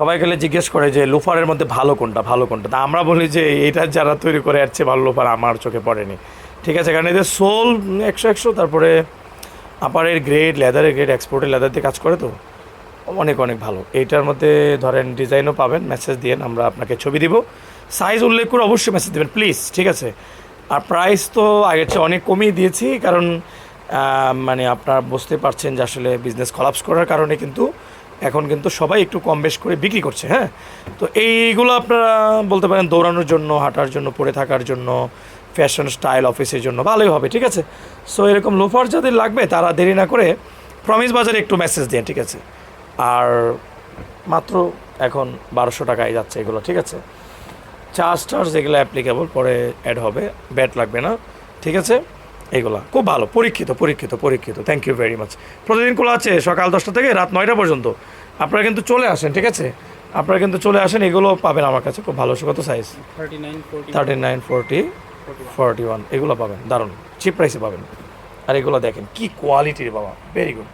সবাই গেলে জিজ্ঞেস করে যে, লোফারের মধ্যে ভালো কোনটা? ভালো কোনটা? তা আমরা বলি যে এটা যারা তৈরি করে আসছে ভালো লোফার আমার চোখে পড়েনি। ঠিক আছে, কারণ এদের সোল একশো একশো, তারপরে আপারের গ্রেড লেদারের গ্রেড এক্সপোর্টের লেদার দিয়ে কাজ করে তো। অনেক অনেক ভালো। এইটার মধ্যে ধরেন ডিজাইনও পাবেন মেসেজ দিয়ে আমরা আপনাকে ছবি দিব। সাইজ উল্লেখ করে অবশ্যই মেসেজ দেবেন প্লিজ ঠিক আছে? আর প্রাইস তো আগের চেয়ে অনেক কমিয়ে দিয়েছি, কারণ মানে আপনারা বুঝতে পারছেন যে আসলে বিজনেস কলাপস করার কারণে কিন্তু এখন কিন্তু সবাই একটু কম বেশ করে বিক্রি করছে হ্যাঁ? তো এইগুলো আপনারা বলতে পারেন দৌড়ানোর জন্য, হাঁটার জন্য পরে থাকার জন্য ফ্যাশন স্টাইল অফিসের জন্য, ভালোই হবে, ঠিক আছে? সো এরকম লোফার যাদের লাগবে, তারা দেরি না করে প্রমিস বাজারে একটু মেসেজ দিন, ঠিক আছে? আর মাত্র এখন বারোশো টাকায় যাচ্ছে এগুলো, ঠিক আছে? চার্জ টার্জ এগুলো অ্যাপ্লিকেবল পরে অ্যাড হবে ব্যাট লাগবে না, ঠিক আছে? এগুলা, খুব ভালো, পরীক্ষিত পরীক্ষিত পরীক্ষিত থ্যাংক ইউ ভেরি মাচ প্রতিদিন খোলা আছে সকাল দশটা থেকে রাত নয়টা পর্যন্ত। আপনারা কিন্তু চলে আসেন ঠিক আছে? আপনারা কিন্তু চলে আসেন এগুলো পাবেন আমার কাছে খুব ভালো। কত size thirty nine forty thirty nine forty forty one এগুলো পাবেন দারুণ। চিপ প্রাইসে পাবেন। আর এগুলো দেখেন কি কোয়ালিটির বাবা ভেরি গুড